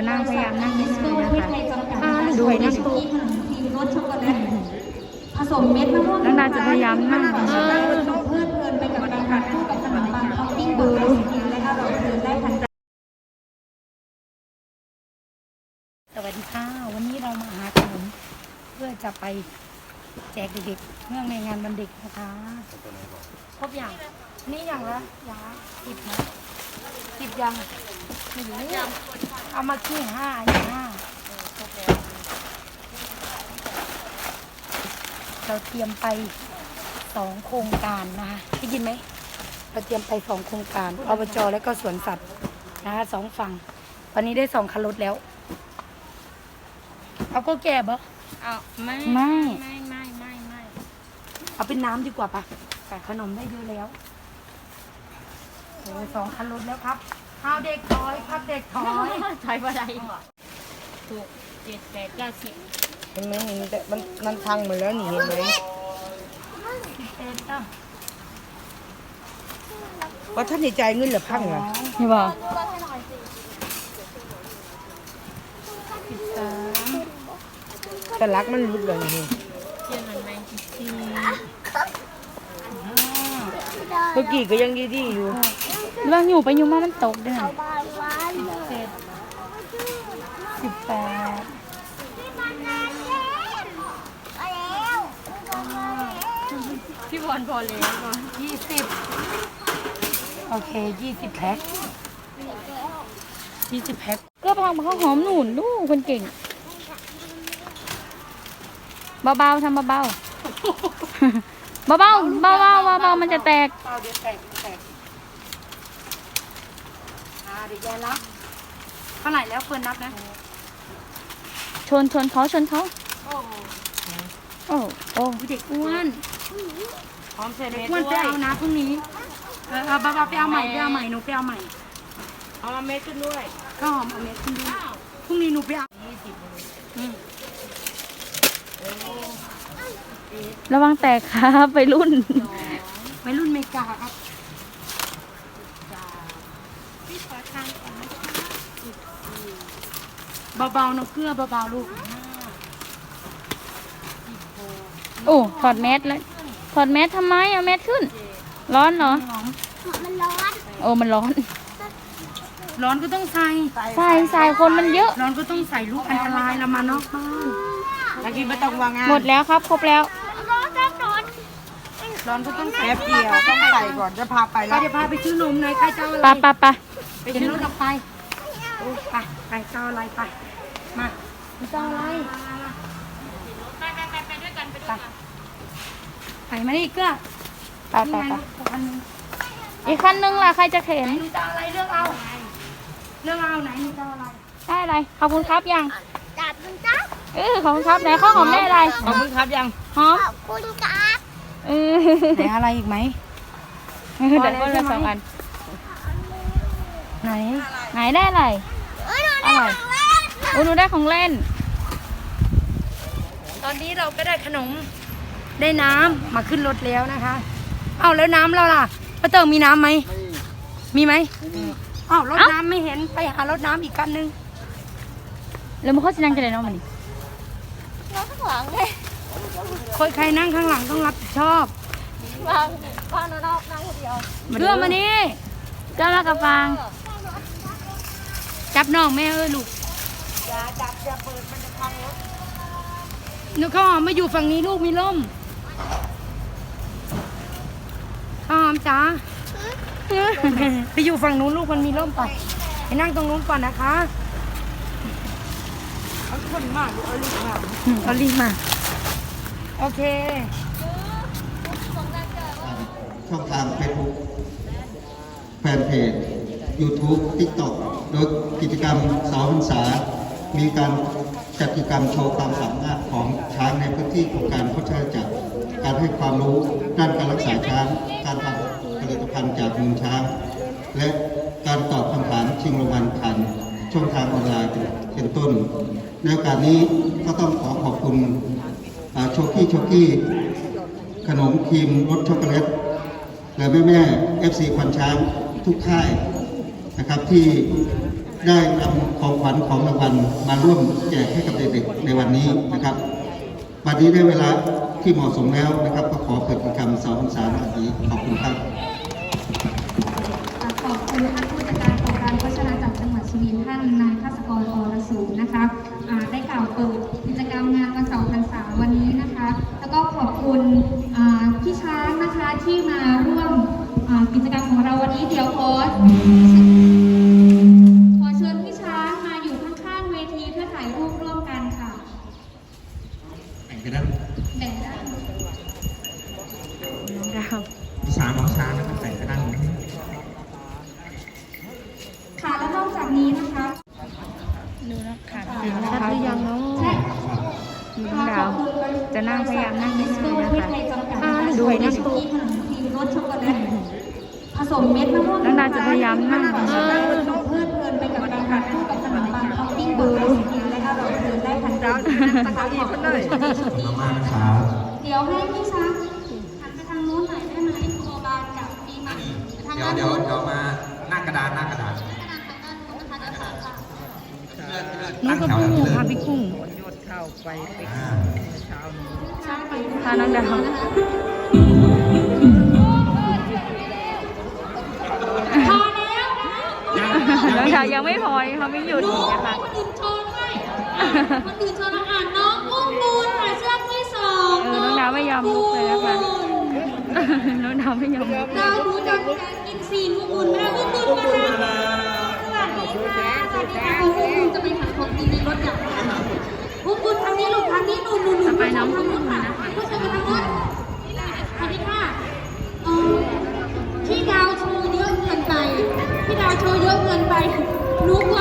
ก็นั่งพยายามนั่งดิให้สโก้ได้นะคะไทยจำกัดอ่านะคะสวยนะที่ขนมครีมรสช็อกโกแลตผสมเม็ดมะม่วงน้องดาจะพยายามนั่งเพลิดเพลินไปกับการทานคู่กับขนมปังท็อปปิ้งบนไอศกรีมและอร่อยเพลินได้ทันใจสวัสดีค่ะ วันนี้เรามาหาขนมเพื่อจะไปแจกเด็กๆเนื่องในงานวันเด็กนะคะครบอย่างนี่อย่างละอย่างละสิบนะสิบอยัง ไม่รู้เอามาขี้ห้าอย่างห้าเราเตรียมไปสองโครงการนะคะได้ยินไหมเราเตรียมไปสองโครงการอบจและก็สวนสัตว์นะคะสองฝั่งตอนนี้ได้สองคันรถแล้ว เอาก็แก่บ่เอาไม่ไม่ ไม่ไม่ไม่ไม่เอาเป็นน้ำดีกว่าปะแต่ขนมได้เยอะแล้วโอ้สองคันรถแล้วครับ เอาเด็กถอยครับเด็กถอยถอยบ่ได้ถูกเจ็ดแปดเก้าสิบเห็นไหมเห็นแต่มันมันพังหมดแล้วนี่เห็นไหมเอ็ดอะว่าท่านในใจายเงินเหรือพังเหรอนี่บ่แต่รักมันรุดเลยนี่เชื่อมันไหมสี่เมื่อกี้ก็ยังดีๆอยู่เรื่องอยู่ไปอยู่มามันตกเด้อเจ็ดสิบแปดพี่บอลพอแล้วก่อนยี่สิบโอเคยี่สิบแพ็คยี่สิบแพ็คก็พังมันข้าวหอมหนุนลูกคนเก่งเบาๆทำเบาๆเบาๆเบาๆเบาๆมันจะแตกเอาเดี๋ยวแตกแตก อ่าเดี๋ยวยายรับเท่าไหร่แล้วเฟิร์นนับนะชนชนเขาชนเขาโอ้โอ้เด็กอ้วนพร้อมเสร็จเด็กเม็ดอ้วนไปด้วยเอานะพรุ่งนี้เออเออบ้าๆไปเอาใหม่ไปเอาใหม่หนูไปเอาใหม่เอามาเม็ดขึ้นด้วยข้าวหอมเอาเม็ดขึ้นด้วยพรุ่งนี้หนูไปเอาอืมระวังแตกครับไปรุ่นไปรุ่นเมกาครับ พี่ขอทางก่อนนะเบาๆน้องเกลือเบาๆลูก โอ้ถอดแมสแล้วถอดแมสทำไมเอาแมสขึ้น ร้อนเหรอ มันร้อนโอ้มันร้อน ร้อนก็ต้องใส่ ใส่ใส่คนมันเยอะ ร้อนก็ต้องใส่ลูกอันตรายเรามานอกบ้านตะกี้ไม่ต้องวางงานหมดแล้วครับ ครบแล้ว ร้อนร้อนร้อนร้อนก็ต้องใส่แป๊บเดียวต้องใส่ก่อนจะพาไปไปแล้วเดี๋ยวพาไปซื้อนมหน่อยใครจะเอาอะไรปะปะปะ ไปเห็นรถออกไปโอ้ไปไปจะเอาอะไรไปมาจะเอาอะไรไปไปไปไปด้วยกันไปด้วยกันไปมานี่เกลือไปไปนี่ไงไปลูกอันหนึงอีกคันนึงล่ะใครจะเข็นหนูจะเอาอะไรเลือกเอาเลือกเอาไหนหนูจะเอาอะไรได้อะไรขอบคุณครับยังจัดมันจ้าเออขอบคุณครับไหนข้าวหอมได้อะไรขอบคุณครับยังหอมขอบคุณครับเออไหนอะไรอีกไหมเดี๋ยวคนละสองอันไห นไหนได้อะไรเอ้ยหนูอร่อยโอ้หนูได้ของเล่น ตอนนี้เราก็ได้ขนม ได้น้ำมาขึ้นรถแล้วนะคะ เอาแล้วน้ำเราล่ะป้าเติมมีน้ำไหม มีไหมอ้าวรถเอ้าน้ำไม่เห็นไปหารถน้ำอีกคันนึงแล้วมันเขาจะนั่งกันเลยเนาะมันนี่ร้อนข้างหลังเลยคนใครนั่งข้างหลังต้องรับผิดชอบวางวางนอกนั่งคนเดียวเรื่องมานี่เจ้ามากับฟาง จับน้องแม่เอ้ยลูกอย่าจับอย่าเปิดมันจะพังรถนึกข้าวหอมมาอยู่ฝั่งนี้ลูกมีร่มข้าวหอมจ้าไปอยู่ฝั่งนู้นลูกมันมีร่มไปไปนั่งตรงนู้นก่อนนะคะเอาคนมากเอาลูกมาเอาลิงมา โอเคช่องทาง Facebook แฟนเพจ YouTube TikTok โดยกิจกรรมเสาพรรษา มีการจัดกิจกรรมโชว์ความสามารถของช้างในพื้นที่โครงการโคชจักรการให้ความรู้ด้านการรักษาช้าง การทำผลิตภัณฑ์จากมูลช้าง และการตอบคำถามชิงรางวัลผ่านช่องทางออนไลน์เป็นต้น ในโอกาสนี้ก็ต้องขอขอบคุณโชกี้โชกี้ขนมครีมรสช็อกโกแลตและแม่แม่เอฟซีควันช้างทุกค่าย นะครับที่ได้นำของขวัญของรางวัลมาร่วมแจกให้กับเด็กๆในวันนี้นะครับวันนี้ได้เวลาที่เหมาะสมแล้วนะครับ ก็ขอเปิดกิจกรรมสาวพรรษาในวันนี้ขอบคุณครับขอบคุณท่านผู้จัดการของการโฆษณาจากจังหวัดสุรินทร์ท่านนายภัสกรอรสูงนะคะ แบ่งกันนะแบ่งได้น้องดาวพี่ช้างน้องช้างนะครับแบ่งกันด้านนี้ค่ะแล้วนอกจากนี้นะคะดูนะค่ะชัดหรือยังเนาะใช่น้องดาว จะนั่งพยายามนั่งดิไม่สโก้ได้ที่นะไทคะยจำกัดอ่านะคะดูโดยนะน้ำที่ขนมครีมรสช็อกโกแลตผสมเม็ดมะม่วงน้องดาวจะพยายามนั่ง เออ ทันใจนะคะขอบคุณโชดีโชดีมากนะครับเดี๋ยวให้พี่ช้างหันไปทางนู้นหน่อยได้ไหมโคบานกับปีใหม่ทางเดี๋ยวด้านเดี๋ยวนู้นเดี๋ยวมาหน้ากระดานหน้ากระดานน้องกระพุ้งพาพี่กุ้งอ่าพาน้องดาวพอแล้วน้องดาวยังไม่พอเขาไม่หยุดอีกนะคะ คนอื่นโชว์ด้วยคนอื่นโชว์แล้วอ่านน้องอุ้มมูลค่ะเชือกที่สอง เออน้องดาว ไม่ยอมลุกเลยนะคะน้องดาวไม่ยอมลุกดาวดูจังกินซีนอุ้มมูลไม่ได้อุ้มมูลมาสวัสดีค่ะสวัสดีค่ะอุ้มมูลจะไปหาของกินในรถอย่างอุ้มมูลทางนี้ลูกทางนี้หนูหนูหนูไปน้องทางนู้นค่ะผู้ชายไปทางนู้นสวัสดีค่ะเออพี่ดาวโชว์เยอะเกินไปพี่ดาวโชว์เยอะเกินไปหนูกลัว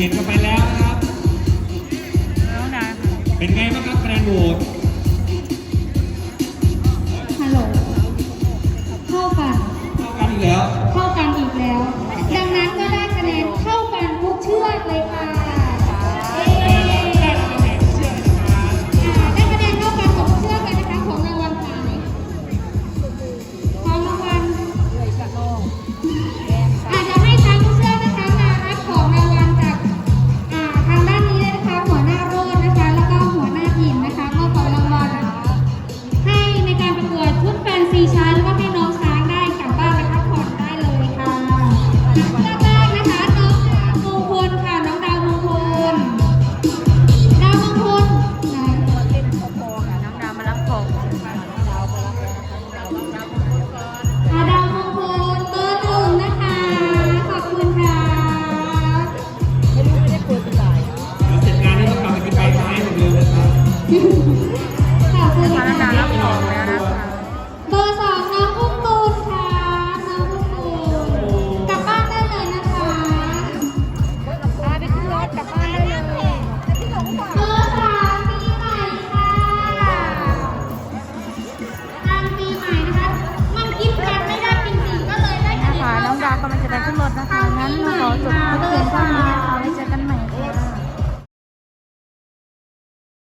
เห็นกันไปแล้วนะครับน้องดาวเป็นไงบ้างครับคะแนนโหวตฮัลโหลเข้ากัน เท่ากันอีกแล้ว เข้ากันอีกแล้วโอ้